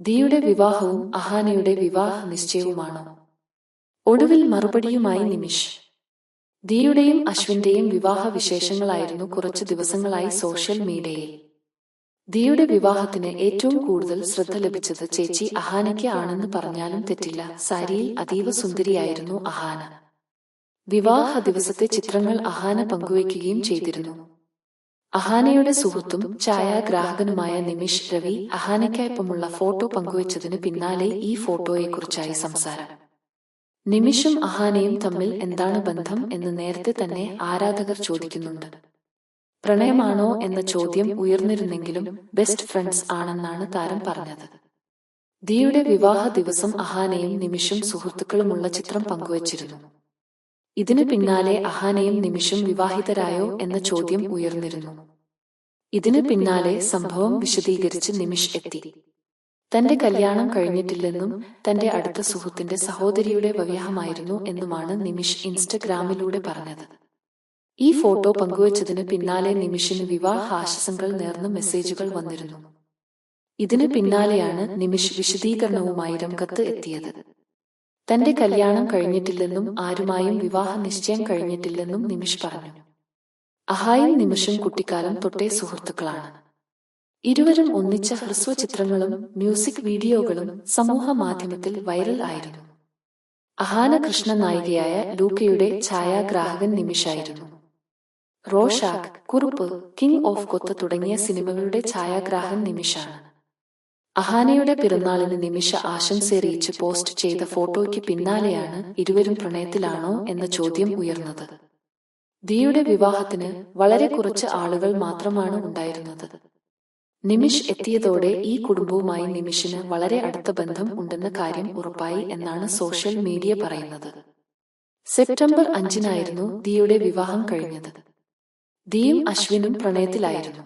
ദിയുടെ വിവാഹവും അഹാനയുടെ വിവാഹ നിശ്ചയവുമാണ്? ഒടുവിൽ മറുപടിയുമായി നിമിഷ്. ദിയുടെയും അശ്വിന്റെയും വിവാഹ വിശേഷങ്ങളായിരുന്നു കുറച്ചു ദിവസങ്ങളായി സോഷ്യൽ മീഡിയയിൽ. ദിയുടെ വിവാഹത്തിന് ഏറ്റവും കൂടുതൽ ശ്രദ്ധ ലഭിച്ചത് ചേച്ചി അഹാനയ്ക്ക് ആണെന്ന് പറഞ്ഞാലും തെറ്റില്ല. സാരിയിൽ അതീവ സുന്ദരിയായിരുന്നു അഹാന. വിവാഹ ദിവസത്തെ ചിത്രങ്ങൾ അഹാന പങ്കുവയ്ക്കുകയും ചെയ്തിരുന്നു. അഹാനയുടെ സുഹൃത്തും ഛായാഗ്രാഹകനുമായ നിമിഷ് രവി അഹാനയ്ക്കൊപ്പമുള്ള ഫോട്ടോ പങ്കുവച്ചതിന് പിന്നാലെ ഈ ഫോട്ടോയെക്കുറിച്ചായി സംസാരം. നിമിഷും അഹാനയും തമ്മിൽ എന്താണ് ബന്ധം എന്ന് നേരത്തെ തന്നെ ആരാധകർ ചോദിക്കുന്നുണ്ട്. പ്രണയമാണോ എന്ന ചോദ്യം ഉയർന്നിരുന്നെങ്കിലും ബെസ്റ്റ് ഫ്രണ്ട്സ് ആണെന്നാണ് താരം പറഞ്ഞത്. ദിയുടെ വിവാഹ ദിവസം അഹാനയും നിമിഷും സുഹൃത്തുക്കളുമുള്ള ചിത്രം പങ്കുവച്ചിരുന്നു. ഇതിനു പിന്നാലെ അഹാനയും നിമിഷും വിവാഹിതരായോ എന്ന ചോദ്യം ഉയർന്നിരുന്നു. ഇതിനു പിന്നാലെ സംഭവം വിശദീകരിച്ച് നിമിഷ് എത്തി. തന്റെ കല്യാണം കഴിഞ്ഞിട്ടില്ലെന്നും തന്റെ അടുത്ത സുഹൃത്തിന്റെ സഹോദരിയുടെ വിവാഹമായിരുന്നു എന്നുമാണ് നിമിഷ് ഇൻസ്റ്റഗ്രാമിലൂടെ പറഞ്ഞത്. ഈ ഫോട്ടോ പങ്കുവച്ചതിന് പിന്നാലെ നിമിഷിന് വിവാഹ ആശംസകൾ നേർന്ന മെസ്സേജുകൾ വന്നിരുന്നു. ഇതിന് പിന്നാലെയാണ് നിമിഷ് വിശദീകരണവുമായി രംഗത്ത് എത്തിയത്. തന്റെ കല്യാണം കഴിഞ്ഞിട്ടില്ലെന്നും ആരുമായും വിവാഹ നിശ്ചയം കഴിഞ്ഞിട്ടില്ലെന്നും നിമിഷ് പറഞ്ഞു. അഹായും നിമിഷം കുട്ടിക്കാലം തൊട്ടേ സുഹൃത്തുക്കളാണ്. ഇരുവരും ഒന്നിച്ച ഹ്രസ്വ ചിത്രങ്ങളും മ്യൂസിക് വീഡിയോകളും സമൂഹ മാധ്യമത്തിൽ വൈറൽ ആയിരുന്നു. അഹാന കൃഷ്ണ നായികയായ ലൂക്കയുടെ ഛായാഗ്രാഹകൻ നിമിഷായിരുന്നു. Rorschach Kurup king of Kotha തുടങ്ങിയ സിനിമകളുടെ ഛായാഗ്രാഹൻ നിമിഷാണ്. അഹാനയുടെ പിറന്നാളിന് നിമിഷ ആശംസയറിയിച്ച് പോസ്റ്റ് ചെയ്ത ഫോട്ടോയ്ക്ക് പിന്നാലെയാണ് ഇരുവരും പ്രണയത്തിലാണോ എന്ന ചോദ്യം ഉയർന്നത്. ദിയുടെ വിവാഹത്തിന് വളരെ കുറച്ച് ആളുകൾ മാത്രമാണ് ഉണ്ടായിരുന്നത്. നിമിഷ് എത്തിയതോടെ ഈ കുടുംബവുമായി നിമിഷിന് വളരെ അടുത്ത ബന്ധം ഉണ്ടെന്ന കാര്യം ഉറപ്പായി എന്നാണ് സോഷ്യൽ മീഡിയ പറയുന്നത്. സെപ്റ്റംബർ അഞ്ചിനായിരുന്നു ദിയുടെ വിവാഹം കഴിഞ്ഞത്. ദിയും അശ്വിനും പ്രണയത്തിലായിരുന്നു.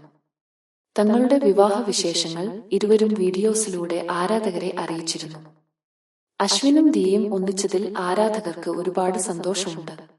തങ്ങളുടെ വിവാഹ വിശേഷങ്ങൾ ഇരുവരും വീഡിയോസിലൂടെ ആരാധകരെ അറിയിച്ചിരുന്നു. അശ്വിനും ദിയയും ഒന്നിച്ചതിൽ ആരാധകർക്ക് ഒരുപാട് സന്തോഷമുണ്ട്.